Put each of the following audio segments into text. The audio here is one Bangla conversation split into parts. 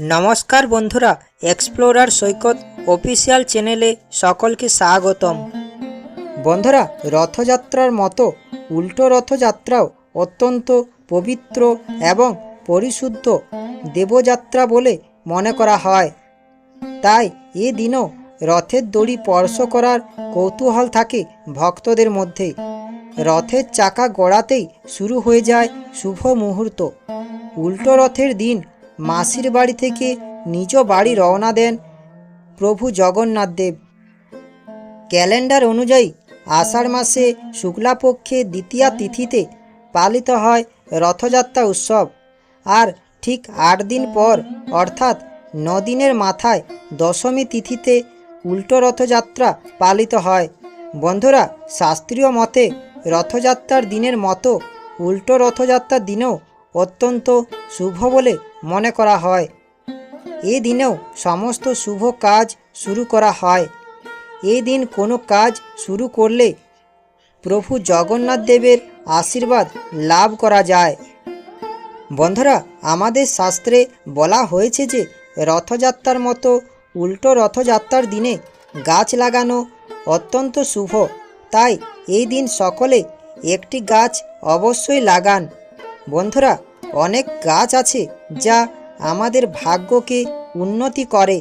নমস্কার বন্ধুরা এক্সপ্লোরার সৈকত অফিসিয়াল চ্যানেলে সকলকে স্বাগতম। বন্ধুরা, রথযাত্রার মতো উল্টো রথযাত্রাও অত্যন্ত পবিত্র এবং পরিশুদ্ধ দেবযাত্রা বলে মনে করা হয়। তাই এ দিনও রথের দড়ি স্পর্শ করার কৌতূহল থাকে ভক্তদের মধ্যে। রথের চাকা গড়াতেই শুরু হয়ে যায় শুভ মুহূর্ত। উল্টো রথের দিন মাসির বাড়ি থেকে নিজ বাড়ি রওনা দেন প্রভু জগন্নাথ দেব। ক্যালেন্ডার অনুযায়ী আষাঢ় মাসে শুক্লাপক্ষে দ্বিতীয়া তিথিতে পালিত হয় রথযাত্রা উৎসব আর ঠিক আট দিন পর, অর্থাৎ দিনের মাথায় দশমী তিথিতে উল্টো রথযাত্রা পালিত হয়। বন্ধুরা, শাস্ত্রীয় মতে রথযাত্রার দিনের মতো উল্টো রথযাত্রার দিনেও অত্যন্ত শুভ বলে মনে করা হয়। এ দিনেও সমস্ত শুভ কাজ শুরু করা হয়। এই দিন কোনো কাজ শুরু করলে প্রভু জগন্নাথ দেবের আশীর্বাদ লাভ করা যায়। বন্ধুরা, আমাদের শাস্ত্রে বলা হয়েছে যে, রথযাত্রার মতো উল্টো রথযাত্রার দিনে গাছ লাগানো অত্যন্ত শুভ। তাই এই দিন সকলে একটি গাছ অবশ্যই লাগান। বন্ধুরা, অনেক গাছ আছে যা আমাদের ভাগ্যকে উন্নতি করে,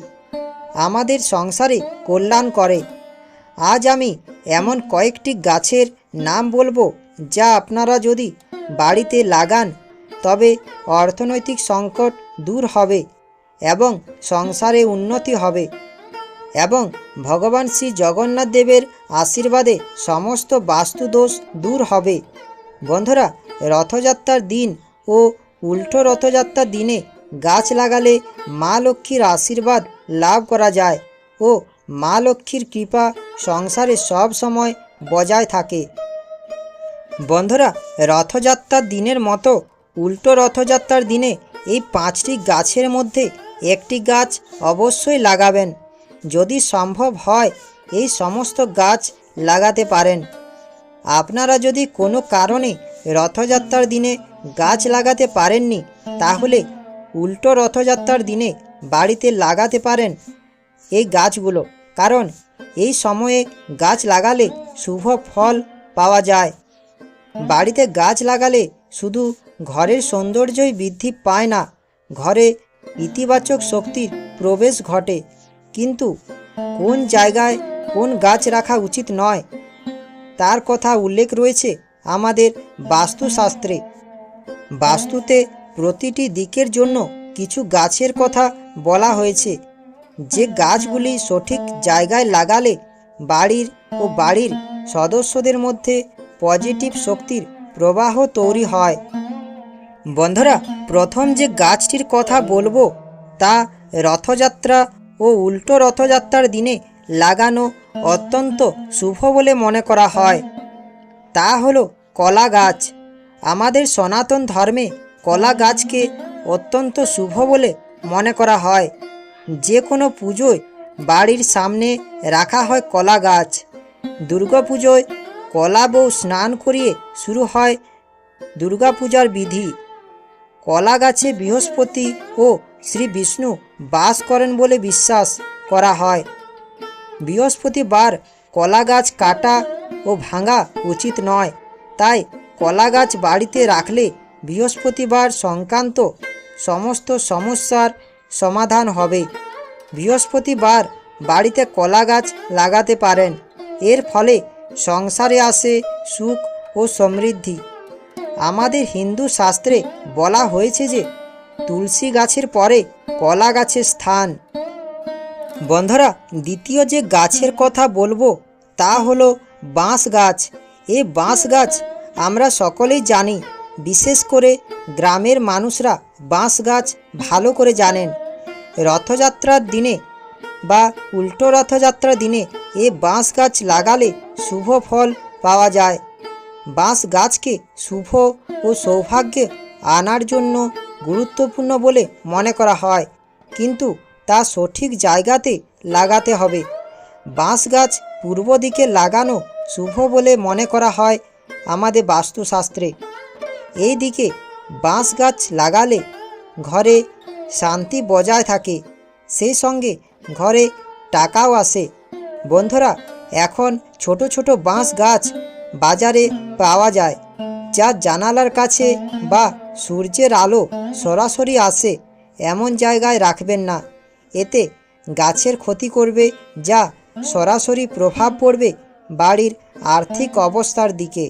আমাদের সংসারে কল্যাণ করে। আজ আমি এমন কয়েকটি গাছের নাম বলব যা আপনারা যদি বাড়িতে লাগান, তবে অর্থনৈতিক সংকট দূর হবে এবং সংসারে উন্নতি হবে এবং ভগবান শ্রী জগন্নাথ দেবের আশীর্বাদে সমস্ত বাস্তুদোষ দূর হবে। বন্ধুরা, রথযাত্রার দিন ও উল্টো রথযাত্রার দিনে গাছ লাগালে মা লক্ষ্মীর আশীর্বাদ লাভ করা যায় ও মা লক্ষ্মীর কৃপা সংসারে সব সময় বজায় থাকে। বন্ধুরা রথযাত্রার দিনের মতো উল্টো রথযাত্রার দিনে এই পাঁচটি গাছের মধ্যে একটি গাছ অবশ্যই লাগাবেন। যদি সম্ভব হয়, এই সমস্ত গাছ লাগাতে পারেন। আপনারা যদি কোনো কারণে রথযাত্রার দিনে গাছ লাগাতে পারেননি, তাহলে উল্টো রথযাত্রার দিনে বাড়িতে লাগাতে পারেন এই গাছগুলো। কারণ এই সময়ে গাছ লাগালে শুভ ফল পাওয়া যায়। বাড়িতে গাছ লাগালে শুধু ঘরের সৌন্দর্যই বৃদ্ধি পায় না, ঘরে ইতিবাচক শক্তির প্রবেশ ঘটে। কিন্তু কোন জায়গায় কোন গাছ রাখা উচিত নয়, তার কথা উল্লেখ রয়েছে আমাদের বাস্তুশাস্ত্রে। বাস্তুতে প্রতিটি দিকের জন্য কিছু গাছের কথা বলা হয়েছে। যে গাছগুলি সঠিক জায়গায় লাগালে বাড়ির ও বাড়ির সদস্যদের মধ্যে পজিটিভ শক্তির প্রবাহ তৈরি হয়। বন্ধুরা, প্রথম যে গাছটির কথা বলব, তা রথযাত্রা ও উল্টো রথযাত্রার দিনে লাগানো অত্যন্ত শুভ বলে মনে করা হয়। তা হলো কলা গাছ। আমাদের সনাতন ধর্মে কলা গাছকে অত্যন্ত শুভ বলে মনে করা হয়। যে কোনো পুজোয় বাড়ির সামনে রাখা হয় কলা গাছ। দুর্গাপুজোয় কলা বউ স্নান করিয়ে শুরু হয় দুর্গাপূজার বিধি। কলা গাছে বৃহস্পতি ও শ্রী বিষ্ণু বাস করেন বলে বিশ্বাস করা হয়। বৃহস্পতিবার কলা গাছ কাটা ও ভাঙা উচিত নয়। তাই কলা গাছ বাড়িতে রাখলে বৃহস্পতিবার সংক্রান্ত সমস্ত সমস্যার সমাধান হবে। বৃহস্পতিবার বাড়িতে কলা গাছ লাগাতে পারেন। এর ফলে সংসারে আসে সুখ ও সমৃদ্ধি। আমাদের হিন্দু শাস্ত্রে বলা হয়েছে যে, তুলসী গাছের পরে কলা গাছের স্থান। বন্ধরা, দ্বিতীয় যে গাছের কথা বলব তা হলো বাঁশ গাছ। এ বাঁশ গাছ আমরা সকলেই জানি, বিশেষ করে গ্রামের মানুষরা বাঁশ গাছ ভালো করে জানেন। রথযাত্রার দিনে বা উল্টো রথযাত্রার দিনে এ বাঁশ গাছ লাগালে শুভ ফল পাওয়া যায়। বাঁশ গাছকে শুভ ও সৌভাগ্যে আনার জন্য গুরুত্বপূর্ণ বলে মনে করা হয়, কিন্তু তা সঠিক জায়গাতে লাগাতে হবে। বাঁশ গাছ পূর্ব দিকে লাগানো শুভ বলে মনে করা হয় আমাদের বাস্তুশাস্ত্রে। এই দিকে বাঁশ গাছ লাগালে ঘরে শান্তি বজায় থাকে, সেই সঙ্গে ঘরে টাকাও আসে। বন্ধুরা, এখন ছোট ছোট বাঁশ গাছ বাজারে পাওয়া যায়, যা জানালার কাছে বা সূর্যের আলো সরাসরি আসে, এমন জায়গায় রাখবেন না। এতে গাছের ক্ষতি করবে, যা সরাসরি প্রভাব পড়বে বাড়ির আর্থিক অবস্থার দিকে।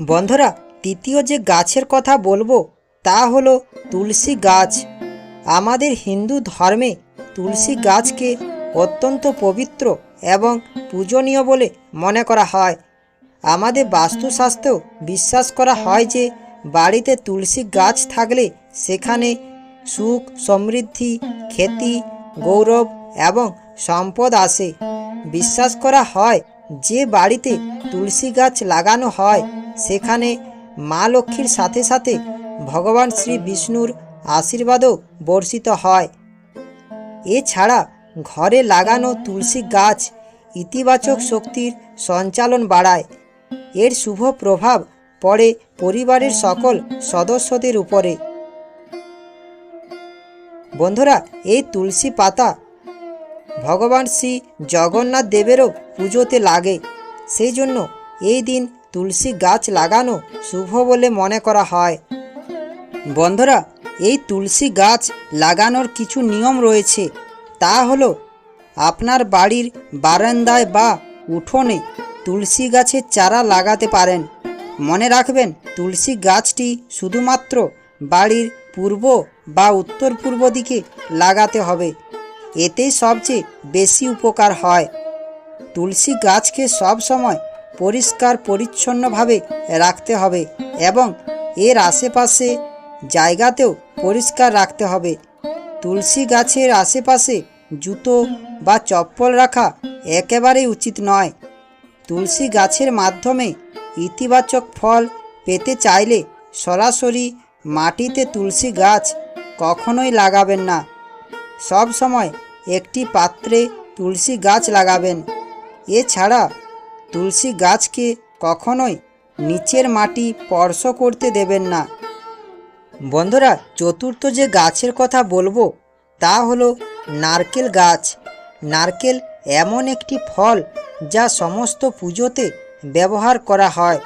বন্ধুরা, তৃতীয় যে গাছের কথা বলব, তা হলো তুলসী গাছ। আমাদের হিন্দু ধর্মে তুলসী গাছকে অত্যন্ত পবিত্র এবং পূজনীয় বলে মনে করা হয়। আমাদের বাস্তুশাস্ত্রেও বিশ্বাস করা হয় যে, বাড়িতে তুলসী গাছ থাকলে সেখানে সুখ, সমৃদ্ধি, খ্যাতি, গৌরব এবং সম্পদ আসে। বিশ্বাস করা হয় যে, বাড়িতে তুলসী গাছ লাগানো হয়। সেখানে মা লক্ষ্মীর সাথে সাথে ভগবান শ্রী বিষ্ণুর আশীর্বাদও বর্ষিত হয়। এছাড়া ঘরে লাগানো তুলসী গাছ ইতিবাচক শক্তির সঞ্চালন বাড়ায়। এর শুভ প্রভাব পড়ে পরিবারের সকল সদস্যদের উপরে। বন্ধুরা, এই তুলসী পাতা ভগবান শ্রী জগন্নাথ দেবেরও পুজোতে লাগে। সেই জন্য এই দিন তুলসী গাছ লাগানো শুভ বলে মনে করা হয়। বন্ধুরা, এই তুলসী গাছ লাগানোর কিছু নিয়ম রয়েছে। তা হলো, আপনার বাড়ির বারান্দায় বা উঠোনে তুলসী গাছের চারা লাগাতে পারেন। মনে রাখবেন, তুলসী গাছটি শুধুমাত্র বাড়ির পূর্ব বা উত্তর পূর্ব দিকে লাগাতে হবে। এতেই সবচেয়ে বেশি উপকার হয়। তুলসী গাছকে সব সময় পরিষ্কার পরিচ্ছন্নভাবে রাখতে হবে এবং এর আশেপাশে জায়গাতেও পরিষ্কার রাখতে হবে। তুলসী গাছের আশেপাশে জুতো বা চপ্পল রাখা একেবারেই উচিত নয়। তুলসী গাছের মাধ্যমে ইতিবাচক ফল পেতে চাইলে সরাসরি মাটিতে তুলসী গাছ কখনোই লাগাবেন না। সব সময় একটি পাত্রে তুলসী গাছ লাগাবেন। এছাড়া তুলসী গাছকে কখনোই নিচের মাটি স্পর্শ করতে দেবেন না। বন্ধুরা, চতুর্থ যে গাছের কথা বলব, তা হলো নারকেল গাছ। নারকেল এমন একটি ফল যা সমস্ত পুজোতে ব্যবহার করা হয়।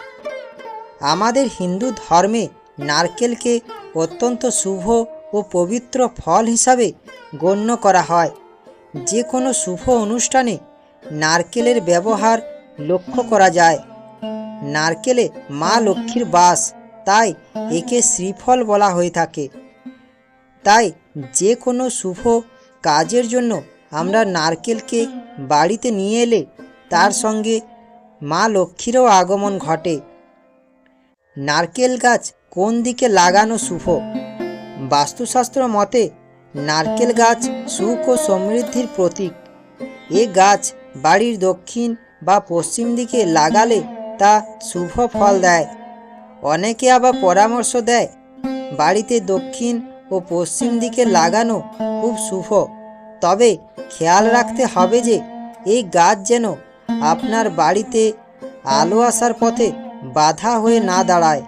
আমাদের হিন্দু ধর্মে নারকেলকে অত্যন্ত শুভ ও পবিত্র ফল হিসাবে গণ্য করা হয়। যে কোনো শুভ অনুষ্ঠানে নারকেলের ব্যবহার লক্ষ্য করা যায়। নারকেলে মা লক্ষ্মীর বাস, তাই একে শ্রীফল বলা হয়ে থাকে। তাই যে কোনো শুভ কাজের জন্য আমরা নারকেলকে বাড়িতে নিয়ে এলে তার সঙ্গে মা লক্ষ্মীরও আগমন ঘটে। নারকেল গাছ কোন দিকে লাগানো শুভ? বাস্তুশাস্ত্র মতে নারকেল গাছ সুখ ও সমৃদ্ধির প্রতীক। এ গাছ বাড়ির দক্ষিণ বা পশ্চিম দিকে লাগালে তা শুভ ফল দেয়। অনেকে আবার পরামর্শ দেয়, বাড়িতে দক্ষিণ ও পশ্চিম দিকে লাগানো খুব শুভ। তবে খেয়াল রাখতে হবে যে, এই গাছ যেন আপনার বাড়িতে আলো আসার পথে বাধা হয়ে না দাঁড়ায়।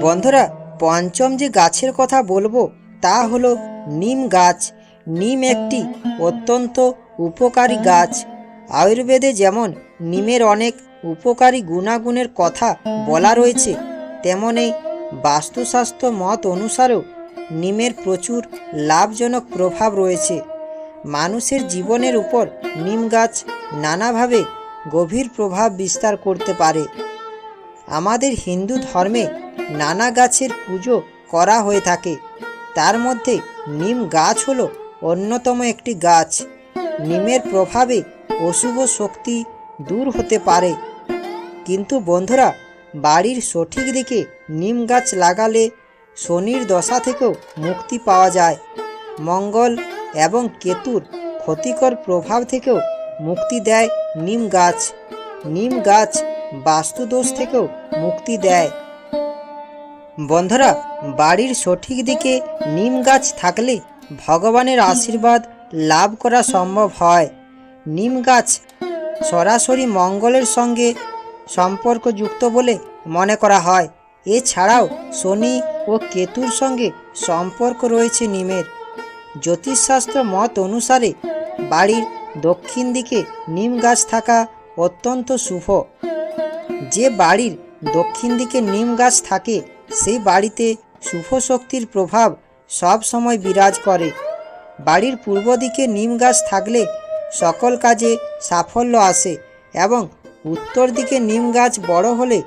বন্ধুরা, পঞ্চম যে গাছের কথা বলব, তা হলো নিম গাছ। নিম একটি অত্যন্ত উপকারী গাছ। আয়ুর্বেদে যেমন নিমের অনেক উপকারী গুণাগুণের কথা বলা রয়েছে তেমনই বাস্তুস্বাস্থ্য মত অনুসারেও নিমের প্রচুর লাভজনক প্রভাব রয়েছে। মানুষের জীবনের উপর নিম গাছ নানাভাবে গভীর প্রভাব বিস্তার করতে পারে। আমাদের হিন্দু ধর্মে নানা গাছের পুজো করা হয়ে থাকে। তার মধ্যে নিম গাছ হলো অন্যতম একটি গাছ। নিমের প্রভাবে অশুভ শক্তি দূর হতে পারে। কিন্তু বন্ধুরা, বাড়ির সঠিক দিকে নিম গাছ লাগালে শনির দশা থেকেও মুক্তি পাওয়া যায়। মঙ্গল এবং কেতুর ক্ষতিকর প্রভাব থেকেও মুক্তি দেয় নিম গাছ। নিম গাছ বাস্তুদোষ থেকেও মুক্তি দেয়। বন্ধুরা, বাড়ির সঠিক দিকে নিম গাছ থাকলে ভগবানের আশীর্বাদ লাভ করা সম্ভব হয়। নিম গাছ সরাসরি মঙ্গলের সঙ্গে সম্পর্কযুক্ত বলে মনে করা হয়। এছাড়াও শনি ও কেতুর সঙ্গে সম্পর্ক রয়েছে নিমের। জ্যোতিষশাস্ত্র মত অনুসারে বাড়ির দক্ষিণ দিকে নিম গাছ থাকা অত্যন্ত শুভ। যে বাড়ির দক্ষিণ দিকে নিম গাছ থাকে, সেই বাড়িতে শুভ শক্তির প্রভাব সব সময় বিরাজ করে। বাড়ির পূর্ব দিকে নিম গাছ থাকলে সকল কাজে সাফল্য আসে এবং উত্তর দিকে নিম গাছ বড় হলে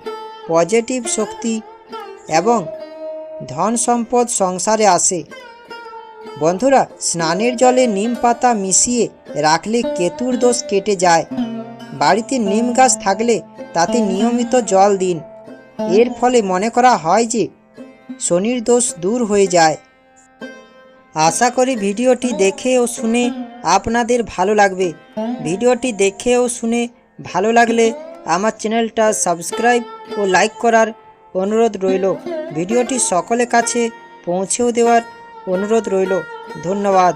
পজিটিভ শক্তি এবং ধন সম্পদ সংসারে আসে। বন্ধুরা, স্নানের জলে নিম পাতা মিশিয়ে রাখলে কেতুর দোষ কেটে যায়। বাড়িতে নিম গাছ থাকলে তাতে নিয়মিত জল দিন। এর ফলে মনে করা হয় যে শনির দোষ দূর হয়ে যায়। আশা করি ভিডিওটি দেখে ও শুনে আপনাদের ভালো লাগবে। ভিডিওটি দেখে ও শুনে ভালো লাগলে আমার চ্যানেলটা সাবস্ক্রাইব ও লাইক করার অনুরোধ রইল। ভিডিওটি সকলের কাছে পৌঁছেও দেওয়ার অনুরোধ রইল। ধন্যবাদ।